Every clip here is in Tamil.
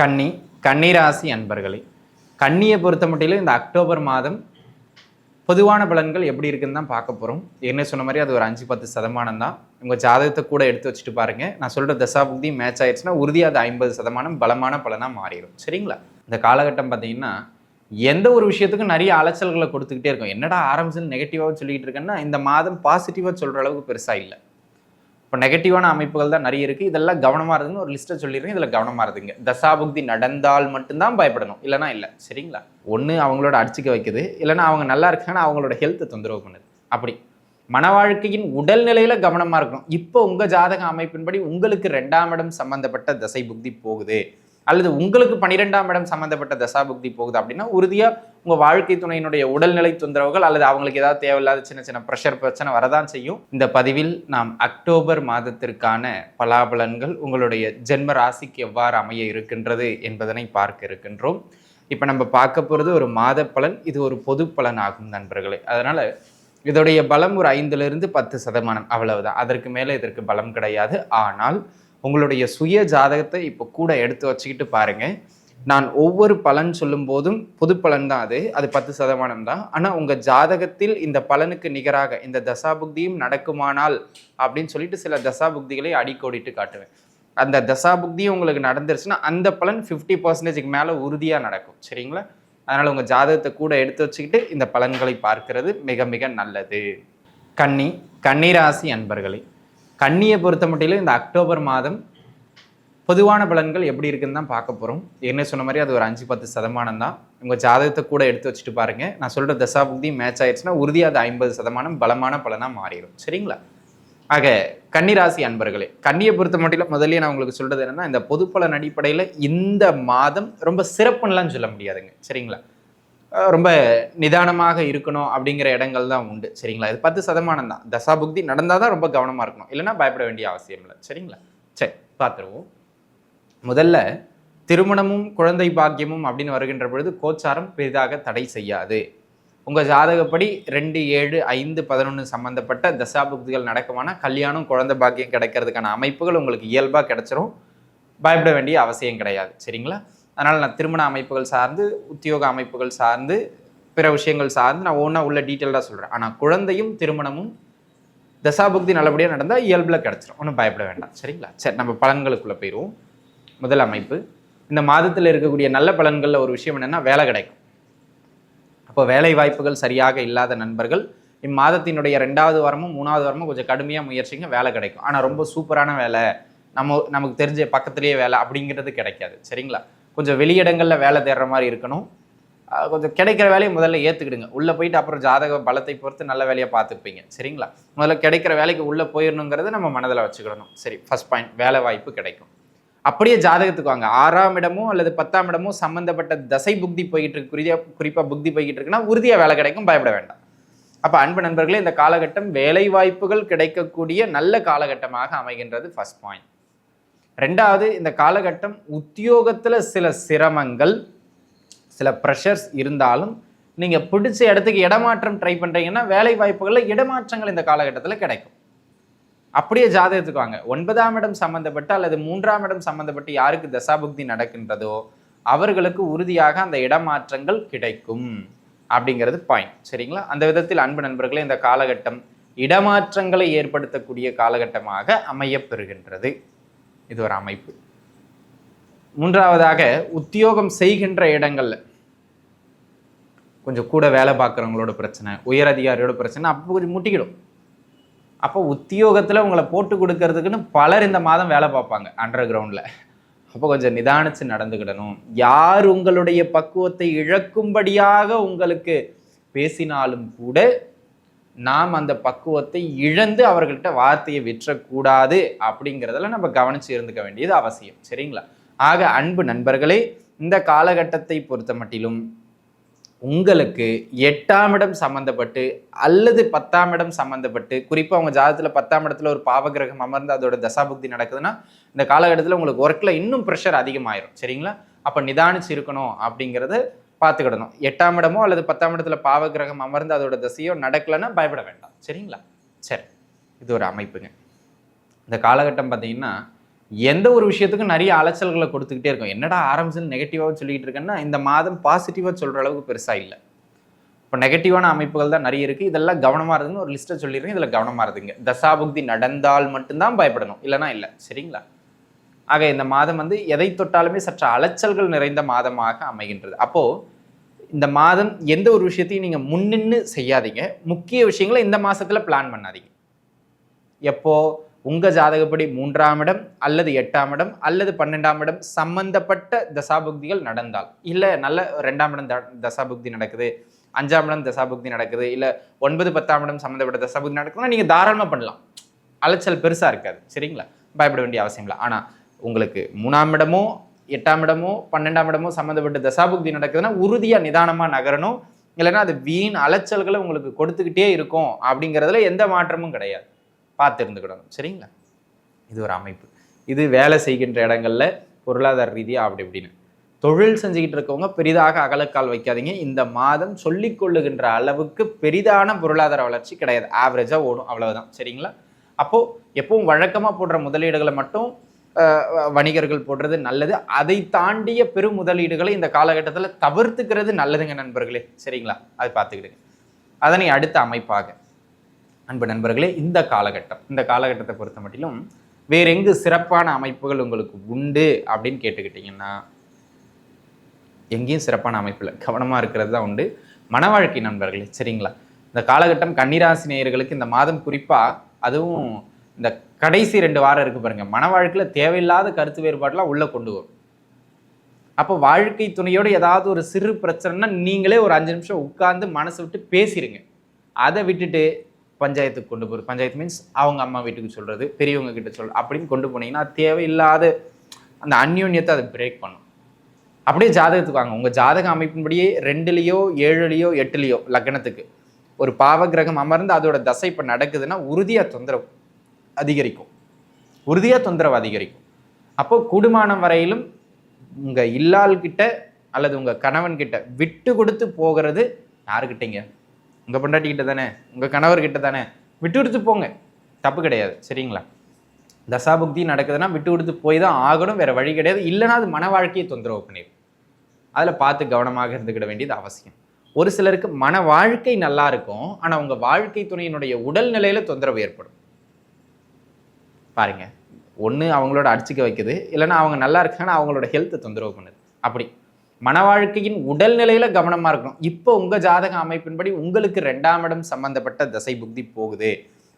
கன்னி கன்னிராசி அன்பர்களே கன்னியை பொறுத்த மட்டிலும் இந்த அக்டோபர் மாதம் பொதுவான பலன்கள் எப்படி இருக்குன்னு தான் பார்க்க போகிறோம் என்ன சொன்ன மாதிரி அது ஒரு அஞ்சு பத்து சதமானம் தான். உங்கள் ஜாதகத்தை கூட எடுத்து வச்சுட்டு பாருங்கள் நான் சொல்கிற தசாபுக்தி மேட்ச் ஆயிடுச்சுன்னா உறுதியாக அது ஐம்பது சதமானம் பலமான பலனாக மாறிடும். சரிங்களா? இந்த காலகட்டம் பார்த்தீங்கன்னா எந்த ஒரு விஷயத்துக்கும் நிறைய அலைச்சல்களை கொடுத்துக்கிட்டே இருக்கும். என்னடா ஆரம்பிச்சு நெகட்டிவாக சொல்லிக்கிட்டு இருக்கேன்னா இந்த மாதம் பாசிட்டிவாக சொல்கிற அளவுக்கு பெருசாக இல்லை. இப்போ நெகட்டிவான அமைப்புகள் தான் நிறைய இருக்குது இதெல்லாம் கவனமாக இருக்குன்னு ஒரு லிஸ்ட்டை சொல்லிடுறேன். இதில் கவனமாக இருதுங்க தசாபுக்தி நடந்தால் மட்டும்தான் பயப்படணும். இல்லைனா இல்லை. சரிங்களா? ஒன்று அவங்களோட அடிச்சுக்க வைக்குது. இல்லைன்னா அவங்க நல்லா இருக்காங்கன்னா அவங்களோட ஹெல்த்தை தொந்தரவு பண்ணுது. அப்படி. மன வாழ்க்கையின் உடல்நிலையில் கவனமாக இருக்கணும். இப்போ உங்கள் ஜாதக அமைப்பின்படி உங்களுக்கு ரெண்டாம் இடம் சம்மந்தப்பட்ட தசை புக்தி போகுது. அல்லது உங்களுக்கு பன்னிரெண்டாம் இடம் சம்மந்தப்பட்ட தசா புக்தி போகுது அப்படின்னா உறுதியாக உங்கள் வாழ்க்கை துணையினுடைய உடல்நிலை தொந்தரவுகள் அல்லது அவங்களுக்கு ஏதாவது தேவையில்லாத சின்ன சின்ன ப்ரெஷர் பிரச்சனை வரதான் செய்யும். இந்த பதிவில் நாம் அக்டோபர் மாதத்திற்கான பலாபலன்கள் உங்களுடைய ஜென்ம ராசிக்கு எவ்வாறு அமைய இருக்கின்றது என்பதனை பார்க்க இருக்கின்றோம். இப்போ நம்ம பார்க்க போகிறது ஒரு மாத பலன் இது ஒரு பொது பலன் ஆகும் நண்பர்களே. அதனால் இதோடைய பலம் ஒரு ஐந்துலேருந்து பத்து சதமானம் அவ்வளவுதான். அதற்கு மேலே இதற்கு பலம் கிடையாது. ஆனால் உங்களுடைய சுய ஜாதகத்தை இப்போ கூட எடுத்து வச்சுக்கிட்டு பாருங்கள் நான் ஒவ்வொரு பலன் சொல்லும் போதும் பொது பலன் தான் அது. அது பத்து சதமானம் தான். ஆனால் உங்கள் ஜாதகத்தில் இந்த பலனுக்கு நிகராக இந்த தசாபுக்தியும் நடக்குமானால் அப்படின்னு சொல்லிட்டு சில தசாபுக்திகளை அடிக்கோடிட்டு காட்டுவேன். அந்த தசாபுக்தியும் உங்களுக்கு நடந்துருச்சுன்னா அந்த பலன் ஃபிஃப்டி பர்சன்டேஜுக்கு மேலே உறுதியாக நடக்கும். சரிங்களா? அதனால் உங்கள் ஜாதகத்தை கூட எடுத்து வச்சுக்கிட்டு இந்த பலன்களை பார்க்கிறது மிக மிக நல்லது. கன்னி கன்னிராசி அன்பர்களே கன்னியை பொறுத்த மட்டிலும் இந்த அக்டோபர் மாதம் பொதுவான பலன்கள் எப்படி இருக்குன்னு தான் பார்க்க போகிறோம் என்ன சொன்ன மாதிரி அது ஒரு அஞ்சு பத்து சதமானம் தான். உங்கள் ஜாதகத்தை கூட எடுத்து வச்சுட்டு பாருங்கள் நான் சொல்கிற தசாபுக்தி மேட்ச் ஆயிடுச்சுன்னா உறுதியாக அது ஐம்பது சதமானம் பலமான பலனாக மாறிடும். சரிங்களா? ஆக கன்னிராசி அன்பர்களே கன்னியை பொறுத்த மட்டும் முதல்ல நான் உங்களுக்கு சொல்கிறது என்னன்னா இந்த பொதுப்பலன் அடிப்படையில் இந்த மாதம் ரொம்ப சிறப்புன்னெலாம் சொல்ல முடியாதுங்க. சரிங்களா? ரொம்ப நிதானமாக இருக்கணும் அப்படிங்கிற இடங்கள் தான் உண்டு. சரிங்களா? இது பத்து சதமானம் தான். தசாபுக்தி நடந்தால் தான் ரொம்ப கவனமாக இருக்கணும். இல்லைன்னா பயப்பட வேண்டிய அவசியம் இல்லை. சரிங்களா? சரி பார்த்துருவோம். முதல்ல திருமணமும் குழந்தை பாக்கியமும் அப்படின்னு வருகின்ற பொழுது கோச்சாரம் பெரிதாக தடை செய்யாது. உங்கள் ஜாதகப்படி ரெண்டு ஏழு ஐந்து பதினொன்று சம்மந்தப்பட்ட தசாபுக்திகள் நடக்குமானா கல்யாணம் குழந்தை பாக்கியம் கிடைக்கிறதுக்கான அமைப்புகள் உங்களுக்கு இயல்பாக கிடைச்சிரும். பயப்பட வேண்டிய அவசியம் கிடையாது. சரிங்களா? அதனால் நான் திருமண அமைப்புகள் சார்ந்து உத்தியோக அமைப்புகள் சார்ந்து பிற விஷயங்கள் சார்ந்து நான் ஒன்றா உள்ள டீட்டெயிலாக சொல்கிறேன் ஆனால் குழந்தையும் திருமணமும் தசாபுக்தி நல்லபடியாக நடந்தால் இயல்பில் கிடச்சிரும். ஒன்றும் பயப்பட வேண்டாம். சரிங்களா? சரி நம்ம பலன்களுக்குள்ளே போயிடுவோம் முதல் அமைப்பு இந்த மாதத்தில் இருக்கக்கூடிய நல்ல பலன்களில் ஒரு விஷயம் என்னென்னா வேலை கிடைக்கும். அப்போ வேலை வாய்ப்புகள் சரியாக இல்லாத நண்பர்கள் இம்மாதத்தினுடைய ரெண்டாவது வாரமும் மூணாவது வாரமும் கொஞ்சம் கடுமையாக முயற்சிங்க வேலை கிடைக்கும். ஆனால் ரொம்ப சூப்பரான வேலை. நம்ம நமக்கு தெரிஞ்ச பக்கத்துலேயே வேலை அப்படிங்கிறது கிடைக்காது. சரிங்களா? கொஞ்சம் வெளியிடங்களில் வேலை தேடுற மாதிரி இருக்கணும். கொஞ்சம் கிடைக்கிற வேலையை முதல்ல ஏற்றுக்கிடுங்க உள்ளே போயிட்டு அப்புறம் ஜாதக பலத்தை பொறுத்து நல்ல வேலையை பார்த்துப்பீங்க. சரிங்களா? முதல்ல கிடைக்கிற வேலைக்கு உள்ளே போயிடணுங்கிறத நம்ம மனதில் வச்சுக்கிடணும் சரி ஃபஸ்ட் பாயிண்ட் வேலை வாய்ப்பு கிடைக்கும். அப்படியே ஜாதகத்துக்கு வாங்க. ஆறாம் இடமோ அல்லது பத்தாம் இடமோ சம்மந்தப்பட்ட தசை புக்தி போய்கிட்டு இருக்கு. குறியா குறிப்பாக புக்தி போய்கிட்டு இருக்குன்னா உறுதியாக வேலை கிடைக்கும். பயப்பட வேண்டாம். அப்போ அன்பு நண்பர்களே இந்த காலகட்டம் வேலை வாய்ப்புகள் கிடைக்கக்கூடிய நல்ல காலகட்டமாக அமைகின்றது ஃபஸ்ட் பாயிண்ட் ரெண்டாவது இந்த காலகட்டம் உத்தியோகத்தில் சில சிரமங்கள் சில ப்ரெஷர்ஸ் இருந்தாலும் நீங்கள் பிடிச்ச இடத்துக்கு இடமாற்றம் ட்ரை பண்ணுறீங்கன்னா வேலை வாய்ப்புகளில் இடமாற்றங்கள் இந்த காலகட்டத்தில் கிடைக்கும். அப்படியே ஜாதகத்துக்கு வாங்க. ஒன்பதாம் இடம் சம்மந்தப்பட்டு அல்லது மூன்றாம் இடம் சம்மந்தப்பட்டு யாருக்கு தசாபுக்தி நடக்கின்றதோ அவர்களுக்கு உறுதியாக அந்த இடமாற்றங்கள் கிடைக்கும். அப்படிங்கிறது பாயிண்ட் சரிங்களா? அந்த விதத்தில் அன்பு நண்பர்களே இந்த காலகட்டம் இடமாற்றங்களை ஏற்படுத்தக்கூடிய காலகட்டமாக அமையப்பெறுகின்றது இது ஒரு அமைப்பு. மூன்றாவதாக உத்தியோகம் செய்கின்ற இடங்கள்ல கொஞ்சம் கூட வேலை பார்க்குறவங்களோட பிரச்சனை உயர் அதிகாரியோட பிரச்சனை அப்போ கொஞ்சம் முட்டிக்கிடும். அப்போ உத்தியோகத்தில் உங்களை போட்டு கொடுக்கறதுக்குன்னு பலர் இந்த மாதம் வேலை பார்ப்பாங்க அண்டர் கிரவுண்டில் அப்போ கொஞ்சம் நிதானித்து நடந்துக்கிடணும். யார் உங்களுடைய பக்குவத்தை இழக்கும்படியாக உங்களுக்கு பேசினாலும் கூட நாம் அந்த பக்குவத்தை இழந்து அவர்கள்ட்ட வார்த்தையை விற்றக்கூடாது அப்படிங்கிறதுல நம்ம கவனித்து இருந்துக்க வேண்டியது அவசியம். சரிங்களா? ஆக அன்பு நண்பர்களே இந்த காலகட்டத்தை பொறுத்த மட்டிலும் உங்களுக்கு எட்டாம் இடம் சம்மந்தப்பட்டு அல்லது பத்தாம் இடம் சம்மந்தப்பட்டு குறிப்பாக உங்கள் ஜாதகத்தில் பத்தாம் இடத்துல ஒரு பாவகிரகம் அமர்ந்து அதோட தசாபுக்தி நடக்குதுன்னா இந்த காலகட்டத்தில் உங்களுக்கு ஒர்க்கில் இன்னும் ப்ரெஷர் அதிகமாயிரும். சரிங்களா? அப்போ நிதானிச்சு இருக்கணும் அப்படிங்கிறது பார்த்துக்கிடணும். எட்டாம் இடமோ அல்லது பத்தாம் இடத்துல பாவகிரகம் அமர்ந்து அதோட தசையோ நடக்கலைன்னா பயப்பட வேண்டாம். சரிங்களா? சரி. இது ஒரு அமைப்புங்க. இந்த காலகட்டம் பார்த்தீங்கன்னா எந்த ஒரு விஷயத்துக்கும் நிறைய அலைச்சல்களை கொடுத்துக்கிட்டே இருக்கும். என்னடா ஆரம்பிச்சு நெகட்டிவாக சொல்லிக்கிட்டு இருக்கேன்னா இந்த மாதம் பாசிட்டிவாக சொல்கிற அளவுக்கு பெருசாக இல்லை. இப்போ நெகட்டிவான அமைப்புகள் தான் நிறைய இருக்குது இதெல்லாம் கவனமாக இருக்குன்னு ஒரு லிஸ்ட்டை சொல்லியிருக்கேன் இதில் கவனமாக இருந்துங்க. தசாபுக்தி நடந்தால் மட்டும்தான் பயப்படணும். இல்லைனா இல்லை. சரிங்களா? ஆக இந்த மாதம் வந்து எதை தொட்டாலுமே சற்று அலைச்சல்கள் நிறைந்த மாதமாக அமைகின்றது. அப்போது இந்த மாதம் எந்த ஒரு விஷயத்தையும் நீங்கள் முன்னின்று செய்யாதீங்க. முக்கிய விஷயங்களை இந்த மாதத்தில் பிளான் பண்ணாதீங்க. எப்போ உங்கள் ஜாதகப்படி மூன்றாம் இடம் அல்லது எட்டாம் இடம் அல்லது பன்னெண்டாம் இடம் சம்பந்தப்பட்ட தசாபுக்திகள் நடந்தால் இல்லை நல்ல ரெண்டாம் இடம் த- தசாபுக்தி நடக்குது அஞ்சாம் இடம் தசாபுக்தி நடக்குது இல்லை ஒன்பது பத்தாம் இடம் சம்மந்தப்பட்ட தசாபுக்தி நடக்குதுன்னா நீங்கள் தாராளமாக பண்ணலாம். அலைச்சல் பெருசாக இருக்காது. சரிங்களா? பயப்பட வேண்டிய அவசியம் இல்லை ஆனால் உங்களுக்கு மூணாம் இடமோ எட்டாம் இடமோ பன்னெண்டாம் இடமோ சம்மந்தப்பட்ட தசாபுக்தி நடக்குதுன்னா உறுதியாக நிதானமாக நகரணும். இல்லைன்னா அது வீண் அலைச்சல்களை உங்களுக்கு கொடுத்துக்கிட்டே இருக்கும் அப்படிங்கிறதுல எந்த மாற்றமும் கிடையாது. பார்த்து இருந்துக்கிடணும். சரிங்களா? இது ஒரு அமைப்பு. இது வேலை செய்கின்ற இடங்கள்ல பொருளாதார ரீதியாக அப்படி இப்படின்னு. தொழில் செஞ்சுக்கிட்டு இருக்கவங்க பெரிதாக அகலக்கால் வைக்காதீங்க. இந்த மாதம் சொல்லிக்கொள்ளுகின்ற அளவுக்கு பெரிதான பொருளாதார வளர்ச்சி கிடையாது. ஆவரேஜாக ஓடும். அவ்வளவுதான். சரிங்களா? அப்போது எப்பவும் வழக்கமாக போடுற முதலீடுகளை மட்டும் வணிகர்கள் போடுறது நல்லது. அதை தாண்டிய பெரும் முதலீடுகளை இந்த காலகட்டத்தில் தவிர்த்துக்கிறது நல்லதுங்க நண்பர்களே. சரிங்களா? அது பார்த்துக்கிடுங்க. அதனை அடுத்த அமைப்பாக. அன்பு நண்பர்களே இந்த காலகட்டம். இந்த காலகட்டத்தை பொறுத்த மட்டிலும் வேற எங்கு சிறப்பான அமைப்புகள் உங்களுக்கு உண்டு அப்படின்னு கேட்டுக்கிட்டிங்கன்னா எங்கேயும் சிறப்பான அமைப்பு இல்லை கவனமாக இருக்கிறது தான் உண்டு. மன வாழ்க்கை நண்பர்களே சரிங்களா? இந்த காலகட்டம் கன்னிராசி நேயர்களுக்கு இந்த மாதம் குறிப்பாக அதுவும் இந்த கடைசி ரெண்டு வாரம் இருக்கு பாருங்க. மன வாழ்க்கையில் தேவையில்லாத கருத்து வேறுபாடெலாம் உள்ளே கொண்டு வரும். அப்போ வாழ்க்கை துணையோட ஏதாவது ஒரு சிறு பிரச்சனைனா நீங்களே ஒரு அஞ்சு நிமிஷம் உட்கார்ந்து மனசு விட்டு பேசிடுங்க அதை விட்டுட்டு பஞ்சாயத்துக்கு கொண்டு போகிறது பஞ்சாயத்து மீன்ஸ் அவங்க அம்மா வீட்டுக்கு சொல்கிறது பெரியவங்க கிட்ட சொல் அப்படின்னு கொண்டு போனீங்கன்னா தேவையில்லாத அந்த அந்யோன்யத்தை அதை பிரேக் பண்ணும். அப்படியே ஜாதகத்துக்கு வாங்க. உங்கள் ஜாதக அமைப்பின்படியே ரெண்டுலேயோ ஏழுலேயோ எட்டுலேயோ லக்னத்துக்கு ஒரு பாவ கிரகம் அமர்ந்து அதோட தசை இப்போ நடக்குதுன்னா உறுதியாக தொந்தரவு. அதிகரிக்கும். உறுதியாக தொந்தரவு அதிகரிக்கும். அப்போது கூடுமானம் வரையிலும் உங்கள் இல்லாள்கிட்ட அல்லது உங்கள் கணவன்கிட்ட விட்டு கொடுத்து போகிறது யாருக்கிட்டீங்க? உங்கள் பொண்டாட்டி கிட்ட தானே? உங்கள் கணவர்கிட்ட தானே? விட்டு கொடுத்து போங்க. தப்பு கிடையாது. சரிங்களா? தசாபுக்தி நடக்குதுன்னா விட்டு கொடுத்து போய் தான் ஆகணும். வேறு வழி கிடையாது. இல்லைன்னா அது மன வாழ்க்கையை தொந்தரவு பண்ணிடும் அதில் பார்த்து கவனமாக இருந்துக்கிட வேண்டியது அவசியம். ஒரு சிலருக்கு மன வாழ்க்கை நல்லா இருக்கும். ஆனால் உங்கள் வாழ்க்கை துணையினுடைய உடல்நிலையில தொந்தரவு ஏற்படும். பாருங்கள் ஒன்று அவங்களோட அடிச்சுக்க வைக்குது. இல்லைன்னா அவங்க நல்லா இருக்காங்கன்னா அவங்களோட ஹெல்த்தை தொந்தரவு பண்ணுது. அப்படி. மன வாழ்க்கையின் உடல்நிலையில கவனமா இருக்கணும். இப்போ உங்க ஜாதக அமைப்பின்படி உங்களுக்கு ரெண்டாம் இடம் சம்பந்தப்பட்ட தசை புக்தி. போகுது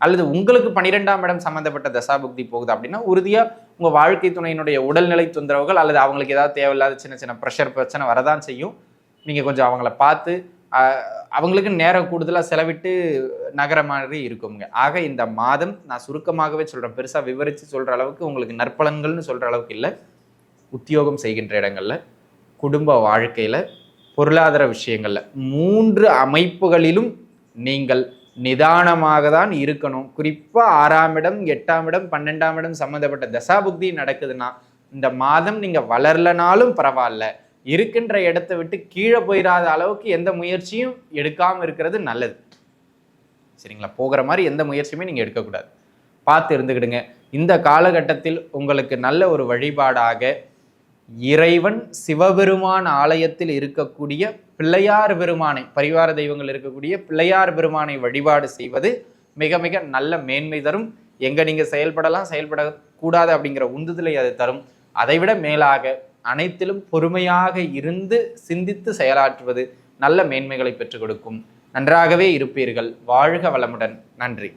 அல்லது உங்களுக்கு பன்னிரெண்டாம் இடம் சம்பந்தப்பட்ட தசா புக்தி போகுது அப்படின்னா உறுதியா உங்க வாழ்க்கை துணையினுடைய உடல்நிலை தொந்தரவுகள் அல்லது அவங்களுக்கு ஏதாவது தேவையில்லாத சின்ன சின்ன ப்ரெஷர் பிரச்சனை வரதான் செய்யும். நீங்க கொஞ்சம் அவங்கள பார்த்து அவங்களுக்கு நேரம் கூடுதலாக செலவிட்டு நகர மாதிரி இருக்குங்க. ஆக இந்த மாதம் நான் சுருக்கமாகவே சொல்கிறேன் பெருசாக விவரித்து சொல்கிற அளவுக்கு உங்களுக்கு நற்பலன்கள்னு சொல்கிற அளவுக்கு இல்லை. உத்தியோகம் செய்கின்ற இடங்களில் குடும்ப வாழ்க்கையில் பொருளாதார விஷயங்களில் மூன்று அமைப்புகளிலும் நீங்கள் நிதானமாக தான் இருக்கணும். குறிப்பாக ஆறாம் இடம் எட்டாம் இடம் பன்னெண்டாம் இடம் சம்மந்தப்பட்ட தசாபுக்தி நடக்குதுன்னா இந்த மாதம் நீங்கள் வளரலனாலும் பரவாயில்ல. இருக்கின்ற இடத்தை விட்டு கீழே போயிடாத அளவுக்கு எந்த முயற்சியும் எடுக்காமல் இருக்கிறது நல்லது. சரிங்களா? போகிற மாதிரி எந்த முயற்சியுமே நீங்கள் எடுக்கக்கூடாது. பார்த்து இருந்துக்கிடுங்க. இந்த காலகட்டத்தில் உங்களுக்கு நல்ல ஒரு வழிபாடாக இறைவன் சிவபெருமான் ஆலயத்தில் இருக்கக்கூடிய பிள்ளையார் பெருமானை பரிவார தெய்வங்கள் இருக்கக்கூடிய பிள்ளையார் பெருமானை வழிபாடு செய்வது மிக மிக நல்ல மேன்மை தரும். எங்கே நீங்கள் செயல்படலாம் செயல்படக்கூடாது அப்படிங்கிற உந்துதலை அது தரும். அதைவிட மேலாக அனைத்திலும் பொறுமையாக இருந்து சிந்தித்து செயலாற்றுவது நல்ல மேன்மைகளை பெற்றுக் கொடுக்கும். நன்றாகவே இருப்பீர்கள். வாழ்க வளமுடன். நன்றி.